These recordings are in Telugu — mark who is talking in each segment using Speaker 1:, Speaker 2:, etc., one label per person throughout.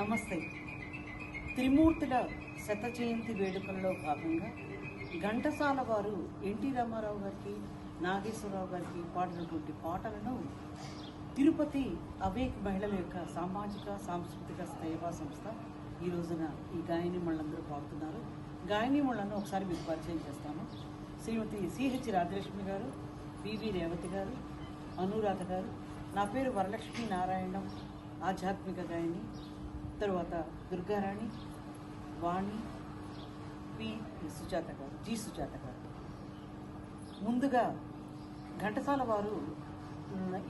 Speaker 1: నమస్తే. త్రిమూర్తుల శత జయంతి వేడుకల్లో భాగంగా ఘంటసాల వారు ఎన్టీ రామారావు గారికి నాగేశ్వరరావు గారికి పాడినటువంటి పాటలను తిరుపతి అవేక్ మహిళల యొక్క సామాజిక సాంస్కృతిక సేవా సంస్థ ఈ రోజున ఈ గాయని మళ్ళందరూ పాడుతున్నారు. గాయని మళ్ళను ఒకసారి మీకు పరిచయం చేస్తాను. శ్రీమతి సిహెచ్ రాజలక్ష్మి గారు పివి రేవతి గారు అనురాధ గారు. నా పేరు వరలక్ష్మి నారాయణం ఆధ్యాత్మిక గాయని. తరువాత దుర్గారాణి వాణి పి. సుజాత గారు జి. సుజాత గారు ముందుగా ఘంటసాల వారు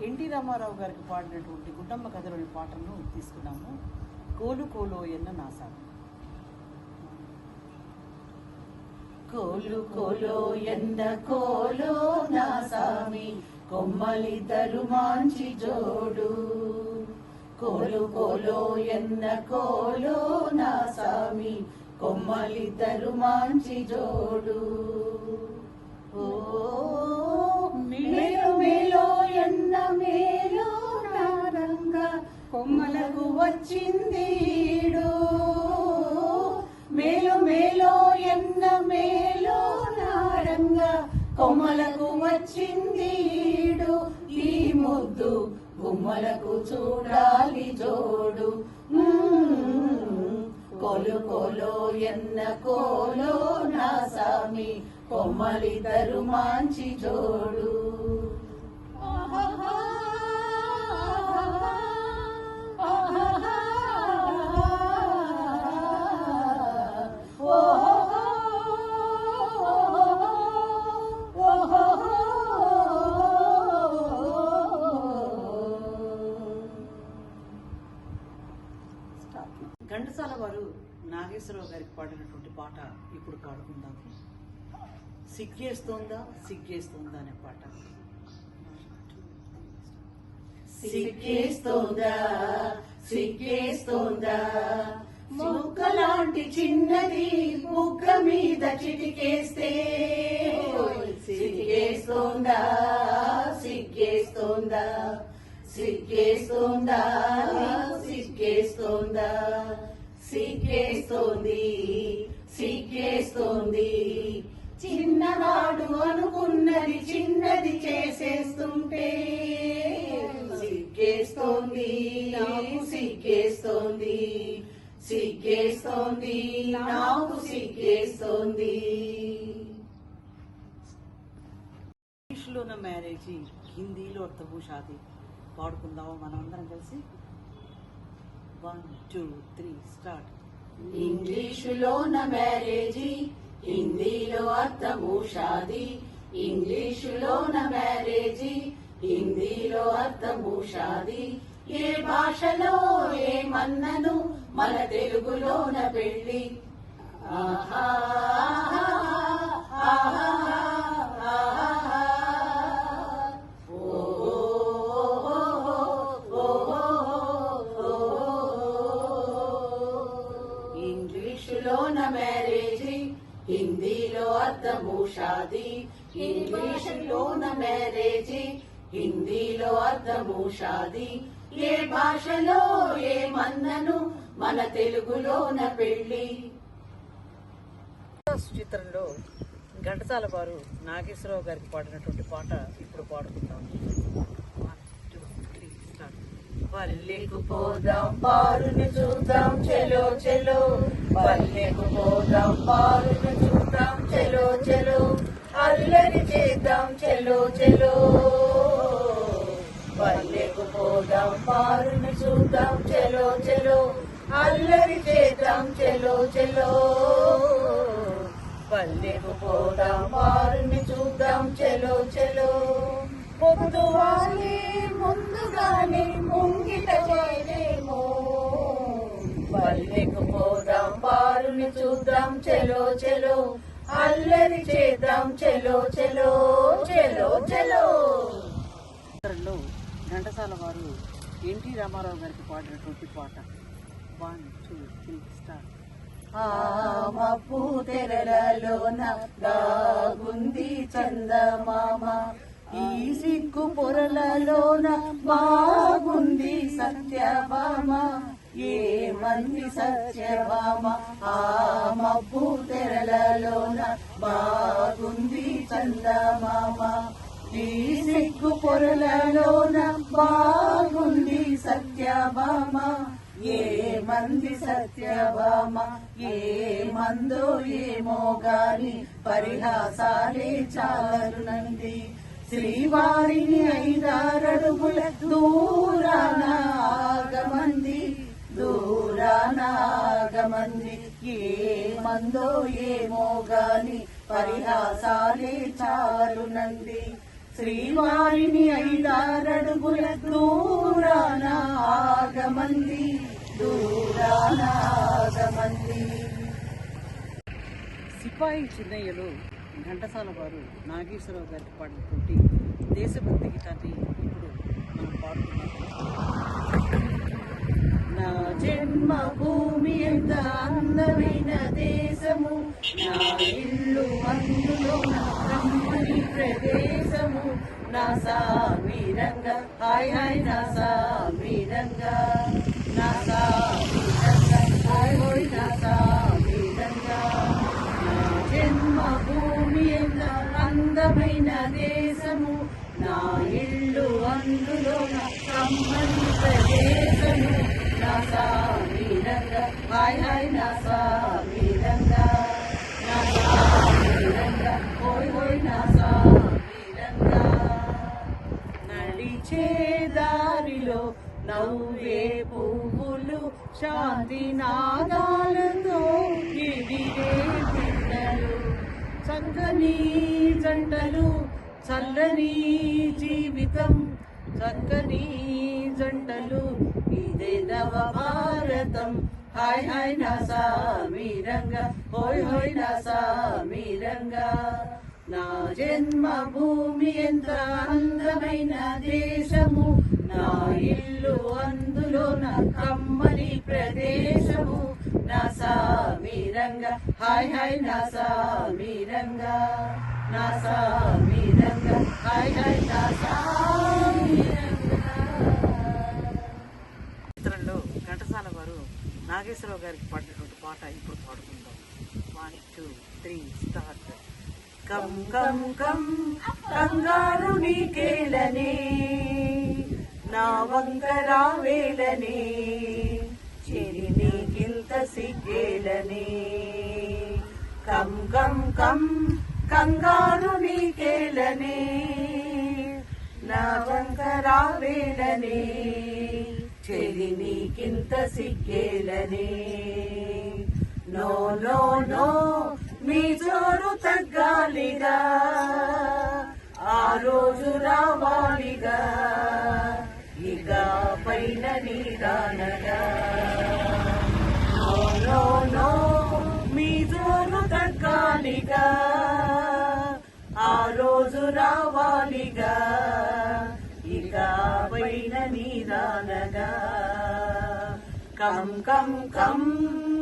Speaker 1: ఎన్టీ రామారావు గారికి పాడినటువంటి గుడ్డమ్మ కథలోని పాటను తీసుకున్నాము. కోలు కోలో ఎన్న
Speaker 2: కోలు కోలో ఎన్న కోలో నా సామి కొమ్మలిద్దరు మాంచి జోడు. కోలు కోలో ఎన్న కోలో నా సామి కొమ్మలిద్దరు మాంచి జోడు. ఓ మేలో మేలో ఎన్న మేలో నారంగ కొమ్మలకు వచ్చింది మేలు మేలో ఎన్న మేలో నారంగ కొమ్మలకు వచ్చింది ఈ ముద్దు గుమ్మలకు చూడాలి జోడు. కొలు కోలో ఎన్న కోలో నా సామి కొమ్మలిద్దరు మాంచి జోడు.
Speaker 1: ఇప్పుడు పాడుకుందాం సిగ్గేస్తోందా? సిగ్గేస్తోందా అనే పాట.
Speaker 2: సిగ్గేస్తోందా? సిగ్గేస్తోందా? మొక్కలాంటి చిన్నది బుగ్గ మీద చిటికేస్తే. సిగ్గేస్తోందా? సిగ్గేస్తోందా? సిగ్గేస్తోందా? సిగ్గేస్తోందా? సిగ్గేస్తోంది. సిగ్గేస్తోంది చిన్నవాడు అనుకున్నది చిన్నది చేసేస్తుంటే సిగ్గేస్తోంది నాకు సిగ్గేస్తోంది సిగ్గేస్తోంది నాకు సిగ్గేస్తోంది
Speaker 1: ఇంగ్లీష్లోన మ్యారేజ్ హిందీలో అర్థము షాది పాడుకుందాము మనం అందరం కలిసి? వన్ టూ త్రీ స్టార్ట్
Speaker 2: ఇంగ్లీషులోన మ్యారేజీ హిందీలో అర్థము షాది ఇంగ్లీషులోన మ్యారేజీ హిందీలో అర్థము షాది ఏ భాషలో ఏ మన్నను మన తెలుగులోన పెళ్ళి ఆహా ఆహా ఆహా. ఇంగ్లీషులోన మ్యారేజీ హిందీలో అర్థము షాదీ ఇంగ్లీషులోన మ్యారేజీ హిందీలో అర్థము షాదీ ఏ భాషలో ఏ మన్నను మన తెలుగులోన పెళ్ళి
Speaker 1: చిత్రంలో ఘంటసాల వారు నాగేశ్వరరావు గారికి పాడినటువంటి పాట ఇప్పుడు పాడుకుందాం వన్ టూ త్రీ స్టార్ట్ పల్లెకు
Speaker 2: పోదాం పారుని చూద్దాం చెలో చెలో. పల్లెకు పోదాం పారుని చూద్దాం చెలో చెలో. అల్లరి చేద్దాం చెలో చెలో. పల్లెకు పోదాం పారుని చూద్దాం చెలో చెలో. అల్లరి చేద్దాం చెలో చెలో. పల్లెకు పోదాం పారుని చూద్దాం చెలో చెలో. పొద్దువాలి పోదాం బారుని చూద్దాం చెలో చెలో. అల్లరి చేద్దాం చెలో చెలో చెలో చెలో.
Speaker 1: ఘంటసాల వారు ఎన్టీ రామారావు గారికి పాడినటువంటి పాట. వన్ టూ త్రీ స్టార్ట్
Speaker 2: ఆమపు తెరలలోన దాగుంది చందమామ. ఈ సిక్కు పొరలలోన బాగుంది సత్యభామ. ఏ మంది సత్యభామ? ఆ మబ్బు తెరలలోన బాగుంది చందమామ. ఈ సిక్కు పొరలలోన బాగుంది సత్యభామ. ఏ మంది సత్యభామ? ఏ మందో ఏమో గాని పరిహాసాలే చాలరునంది శ్రీవారిని ఐదారడుగుల దూరాన ఆగమంది దూరాన ఆగమంది. ఏమందో ఏమో గాని పరిహాసాలే చాలునంది శ్రీవారిని ఐదారడుగుల దూరాన ఆగమంది దూరాన ఆగమంది.
Speaker 1: సిపాయి చిన్నయ్యలో ఘంటసాల వారు నాగేశ్వరరావు గారికి పాడినటువంటి దేశభక్తి గీతాన్ని ఇప్పుడు మనం పాడుతున్నాం.
Speaker 2: నా జన్మభూమి ఎంత అందమైన దేశము నా ఇల్లు అందులో నా బ్రహ్మని ప్రదేశము. నా సామీరంగా హాయ్ హాయ్ నా సామీరంగా నా సా అందులో సంబంధిత దేశము నా సామీరంగా హాయ్ హాయ్ నా సామీరంగా నా నా నడిచే దారిలో నవ్వే పువ్వులు శాంతి నాదాలతో ఎదిరే పిల్లలు చక్కని జంటలు చల్లని జీవితం చక్కని జంటలు. ఇదే నవ భారతం. హాయ్ హాయ్ నా సామీరంగా హోయ్ హోయ్ నా సామిరంగా నా జన్మ భూమి ఎంత అందమైన దేశము. నా ఇల్లు అందులో నా కమ్మని ప్రదేశము. నా సామీరంగా హాయ్ హాయ్ నా సామీరంగా నా సామీరంగా హాయ్ హాయ్ నా
Speaker 1: చిత్రంలో ఘంటసాల వారు నాగేశ్వరరావు గారికి పాడినటువంటి పాట ఇప్పుడు పాడుకుందాం. వన్ టూ త్రీ స్టార్ట్
Speaker 2: కం కం కం కంగారు నీకేలనే నా వంక రావేలనే చెరి నీకింత సిగ్గేలనే. కం కం కం కంగారు నీకేలనే నా వంక రావేలనే చెరి నీకింత సిగ్గేలనే. నో నో నో మీ జోరు తగ్గాలిగా ఆ రోజు రావాలిగా. పైన నీదానగా కం కం కం